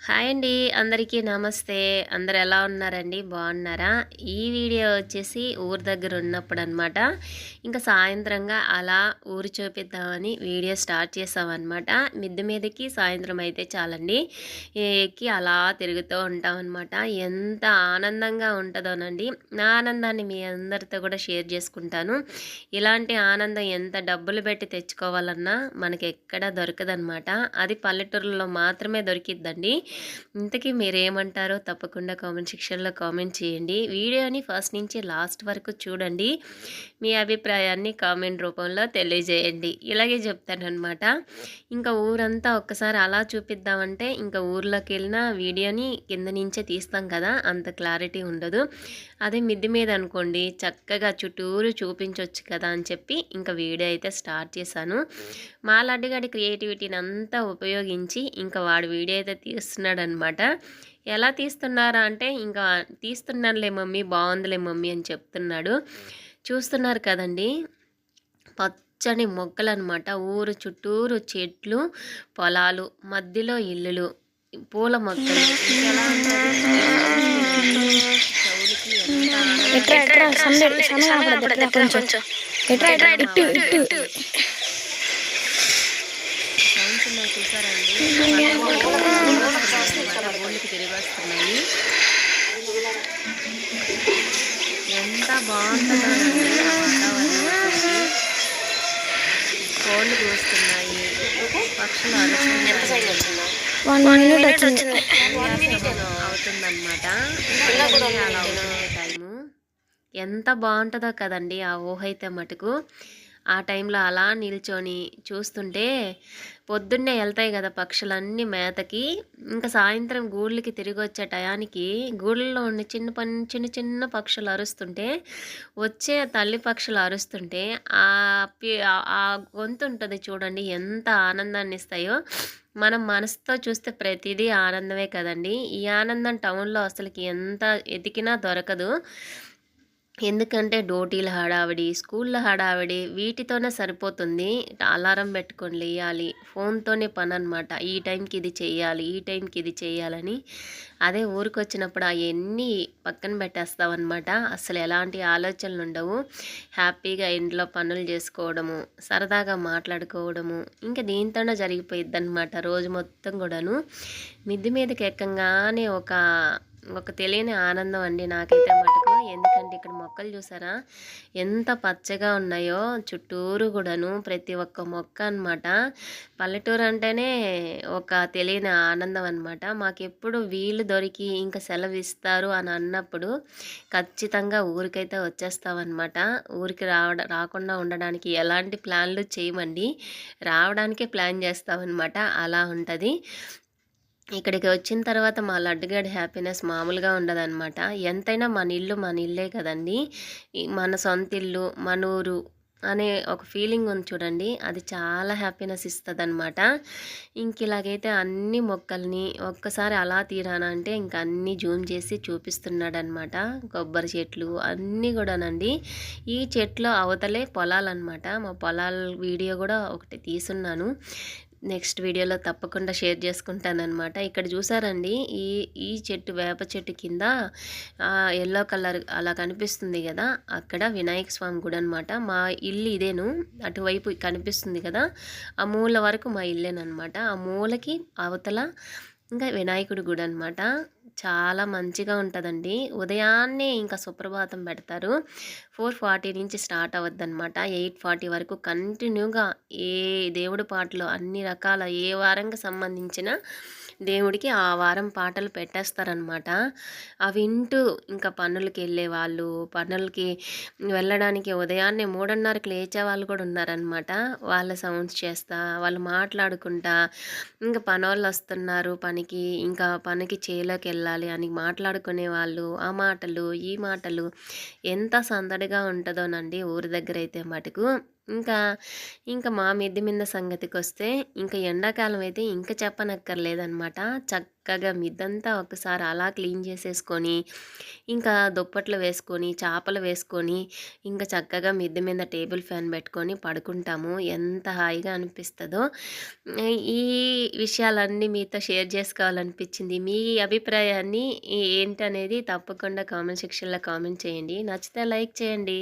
Hi అండి. అందరికీ నమస్తే. అందరు ఎలా ఉన్నారండి? బాగున్నారా? ఈ వీడియో వచ్చేసి ఊరు దగ్గర ఉన్నప్పుడు అనమాట ఇంకా సాయంత్రంగా అలా ఊరు చూపిద్దామని వీడియో స్టార్ట్ చేసామన్నమాట. మిద్దె మీదకి సాయంత్రం అయితే చాలండి. ఎక్కి అలా తిరుగుతూ ఉంటామన్నమాట. ఎంత ఆనందంగా ఉంటుందోనండి. నా ఆనందాన్ని మీ అందరితో కూడా షేర్ చేసుకుంటాను. ఇలాంటి ఆనందం ఎంత డబ్బులు పెట్టి తెచ్చుకోవాలన్నా మనకి ఎక్కడ దొరకదనమాట అది పల్లెటూరులో మాత్రమే దొరికిద్దండి. ఇంతకీ మీరేమంటారో తప్పకుండా కామెంట్ సెక్షన్లో కామెంట్ చేయండి. వీడియోని ఫస్ట్ నుంచి లాస్ట్ వరకు చూడండి. మీ అభిప్రాయాన్ని కామెంట్ రూపంలో తెలియజేయండి. ఇలాగే చెప్తానమాట ఇంకా ఊరంతా ఒక్కసారి అలా చూపిద్దామంటే ఇంకా ఊర్లోకి వెళ్ళిన వీడియోని కింద నుంచే తీస్తాం కదా అంత క్లారిటీ ఉండదు. అదే మిద్ది మీద అనుకోండి చక్కగా చుట్టూరు చూపించవచ్చు కదా అని చెప్పి ఇంకా వీడియో అయితే స్టార్ట్ చేశాను. మా లడ్డుగాడి క్రియేటివిటీని అంతా ఉపయోగించి ఇంకా వాడు వీడియో అయితే తీస్తున్నాడు అనమాట ఎలా తీస్తున్నారా అంటే ఇంకా తీస్తున్నానులే మమ్మీ బాగుందిలే మమ్మీ అని చెప్తున్నాడు. చూస్తున్నారు కదండి పచ్చని మొక్కలు అనమాట ఊరు చుట్టూరు చెట్లు పొలాలు మధ్యలో ఇల్లులు పూల మొక్కలు. ఎలా తిరిగి వస్తున్నాయి. ఎంత బాగుంటుందండి కోళ్ళు కూస్తున్నాయి. పక్షులు అవుతుందన్నమాట. అలా టైము. ఎంత బాగుంటుందో కదండి ఆ ఊహ అయితే మటుకు. ఆ టైంలో అలా నిల్చొని చూస్తుంటే పొద్దున్నే వెళ్తాయి కదా పక్షులన్నీ మేతకి. ఇంకా సాయంత్రం గూళ్ళకి తిరిగి వచ్చే టయానికి గూళ్ళలో ఉన్న చిన్న పని చిన్న చిన్న పక్షులు అరుస్తుంటే వచ్చే తల్లి పక్షులు అరుస్తుంటే ఆ ఆ గొంతు ఉంటుంది చూడండి ఎంత ఆనందాన్ని ఇస్తాయో. మనం మనసుతో చూస్తే ప్రతిదీ ఆనందమే కదండి. ఈ ఆనందం టౌన్లో అసలుకి ఎంత ఎతికినా దొరకదు. ఎందుకంటే డోటీల హడావిడి స్కూళ్ళ హడావిడి వీటితోనే సరిపోతుంది. అలారం పెట్టుకొని లేయాలి. ఫోన్తోనే పని అనమాట ఈ టైంకి ఇది చేయాలి ఈ టైంకి ఇది చేయాలని. అదే ఊరికి వచ్చినప్పుడు అవన్నీ పక్కన పెట్టేస్తామన్నమాట అసలు ఎలాంటి ఆలోచనలు ఉండవు హ్యాపీగా ఇంట్లో పనులు చేసుకోవడము సరదాగా మాట్లాడుకోవడము ఇంకా దీంతోనే జరిగిపోయిద్ది అనమాట రోజు మొత్తం కూడాను. మిద్ది మీదకి ఎక్కంగానే ఒక ఒక తెలియని ఆనందం అండి నాకైతే మటుకు. ఎందుకంటే ఇక్కడ మొక్కలు చూసారా? ఎంత పచ్చగా ఉన్నాయో చుట్టూరు కూడాను ప్రతి ఒక్క మొక్క అనమాట పల్లెటూరు అంటేనే ఒక తెలియని ఆనందం అనమాట మాకెప్పుడు వీలు దొరికి ఇంకా సెలవు ఇస్తారు అని అన్నప్పుడు ఖచ్చితంగా ఊరికైతే వచ్చేస్తామన్నమాట ఊరికి రావడ రాకుండా ఉండడానికి ఎలాంటి ప్లాన్లు చేయమండి. రావడానికే ప్లాన్ చేస్తామన్నమాట అలా ఉంటుంది. ఇక్కడికి వచ్చిన తర్వాత మా లడ్డుగడ్ హ్యాపీనెస్ మామూలుగా ఉండదన్నమాట. ఎంతైనా మన ఇల్లు మన ఇల్లే కదండి. మన సొంత ఇల్లు మన ఊరు అనే ఒక ఫీలింగ్ ఉంది చూడండి. అది చాలా హ్యాపీనెస్ ఇస్తుంది అనమాట ఇంక ఇలాగైతే అన్ని మొక్కల్ని ఒక్కసారి అలా తీరానంటే ఇంక అన్నీ జూమ్ చేసి చూపిస్తున్నాడనమాట కొబ్బరి చెట్లు అన్నీ కూడానండి. ఈ చెట్లు అవతలే పొలాలన్నమాట. మా పొలాల వీడియో కూడా ఒకటి తీసున్నాను. నెక్స్ట్ వీడియోలో తప్పకుండా షేర్ చేసుకుంటానమాట ఇక్కడ చూసారండి ఈ ఈ చెట్టు వేప చెట్టు కింద ఎల్లో కలర్ అలా కనిపిస్తుంది కదా అక్కడ వినాయక స్వామి గుడి అనమాట మా ఇల్లు ఇదేను అటువైపు కనిపిస్తుంది కదా ఆ మూల వరకు మా ఇల్లేనమాట ఆ మూలకి అవతల ఇంకా వినాయకుడి గుడి అనమాట చాలా మంచిగా ఉంటుందండి. ఉదయాన్నే ఇంకా సుప్రభాతం పెడతారు. ఫోర్ ఫార్టీ నుంచి స్టార్ట్ అనమాట ఎయిట్ ఫార్టీ వరకు కంటిన్యూగా ఏ దేవుడి పాటలు అన్ని రకాల ఏ వారంకి సంబంధించిన దేవుడికి ఆ వారం పాటలు పెట్టేస్తారనమాట అవి వింటూ ఇంకా పనులకి వెళ్ళే వాళ్ళు పనులకి వెళ్ళడానికి ఉదయాన్నే మూడున్నరకు లేచే వాళ్ళు కూడా ఉన్నారనమాట వాళ్ళ సౌండ్స్ చేస్తా వాళ్ళు మాట్లాడుకుంటా ఇంకా పనోళ్ళు వస్తున్నారు పనికి ఇంకా పనికి చేలోకి వెళ్ళాలి అని మాట్లాడుకునే వాళ్ళు ఆ మాటలు ఈ మాటలు ఎంత సందడిగా ఉంటుందోనండి ఊరి దగ్గర అయితే మటుకు. ఇంకా ఇంకా మా మిద్దె మీద సంగతికి వస్తే ఇంకా ఎండాకాలం అయితే ఇంకా చెప్పనక్కర్లేదన్నమాట. చక్కగా మిద్దంతా ఒకసారి అలా క్లీన్ చేసేసుకొని ఇంకా దుప్పట్లు వేసుకొని చేపలు వేసుకొని ఇంకా చక్కగా మిద్దె మీద టేబుల్ ఫ్యాన్ పెట్టుకొని పడుకుంటాము. ఎంత హాయిగా అనిపిస్తుందో. ఈ విషయాలన్నీ మీతో షేర్ చేసుకోవాలనిపించింది. మీ అభిప్రాయాన్ని ఏంటనేది తప్పకుండా కామెంట్ సెక్షన్లో కామెంట్ చేయండి. నచ్చితే లైక్ చేయండి.